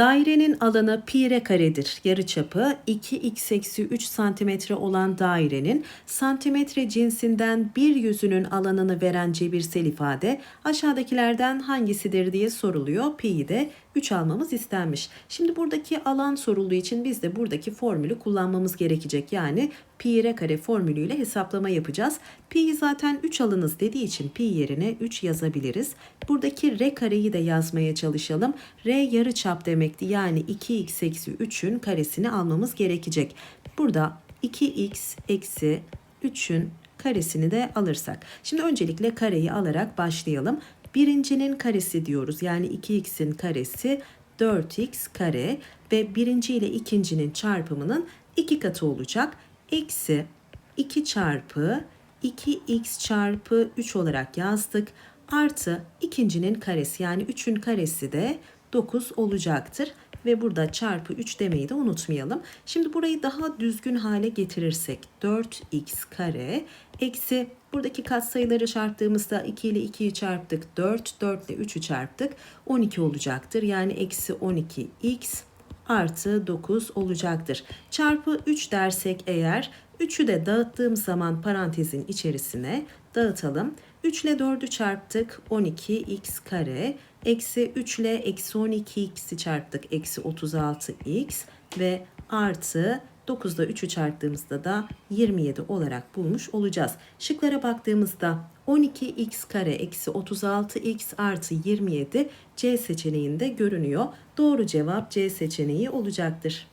Dairenin alanı pi r karedir. Yarıçapı 2x eksi 3 santimetre olan dairenin santimetre cinsinden bir yüzünün alanını veren cebirsel ifade aşağıdakilerden hangisidir diye soruluyor. Pi'yi de 3 almamız istenmiş. Şimdi buradaki alan sorulduğu için biz de buradaki formülü kullanmamız gerekecek. Yani pi r kare formülüyle hesaplama yapacağız. Pi'yi zaten 3 alınız dediği için pi yerine 3 yazabiliriz. Buradaki r kareyi de yazmaya çalışalım. R yarı çap demekti. Yani 2x eksi 3'ün karesini almamız gerekecek. Burada 2x eksi 3'ün karesini de alırsak. Şimdi öncelikle kareyi alarak başlayalım. Birincinin karesi diyoruz. Yani 2x'in karesi 4x kare ve birinci ile ikincinin çarpımının iki katı olacak. Eksi 2 çarpı 2x çarpı 3 olarak yazdık. Artı ikincinin karesi yani 3'ün karesi de 9 olacaktır. Ve burada çarpı 3 demeyi de unutmayalım. Şimdi burayı daha düzgün hale getirirsek 4x kare eksi buradaki katsayıları çarptığımızda 2 ile 2'yi çarptık 4, 4 ile 3'ü çarptık 12 olacaktır. Yani eksi 12x artı 9 olacaktır. Çarpı 3 dersek eğer 3'ü de dağıttığım zaman parantezin içerisine dağıtalım. 3 ile 4'ü çarptık 12x kare eksi 3 ile eksi 12x'i çarptık eksi 36x ve artı 9 ile 3'ü çarptığımızda da 27 olarak bulmuş olacağız. Şıklara baktığımızda 12x kare eksi 36x artı 27 C seçeneğinde görünüyor. Doğru cevap C seçeneği olacaktır.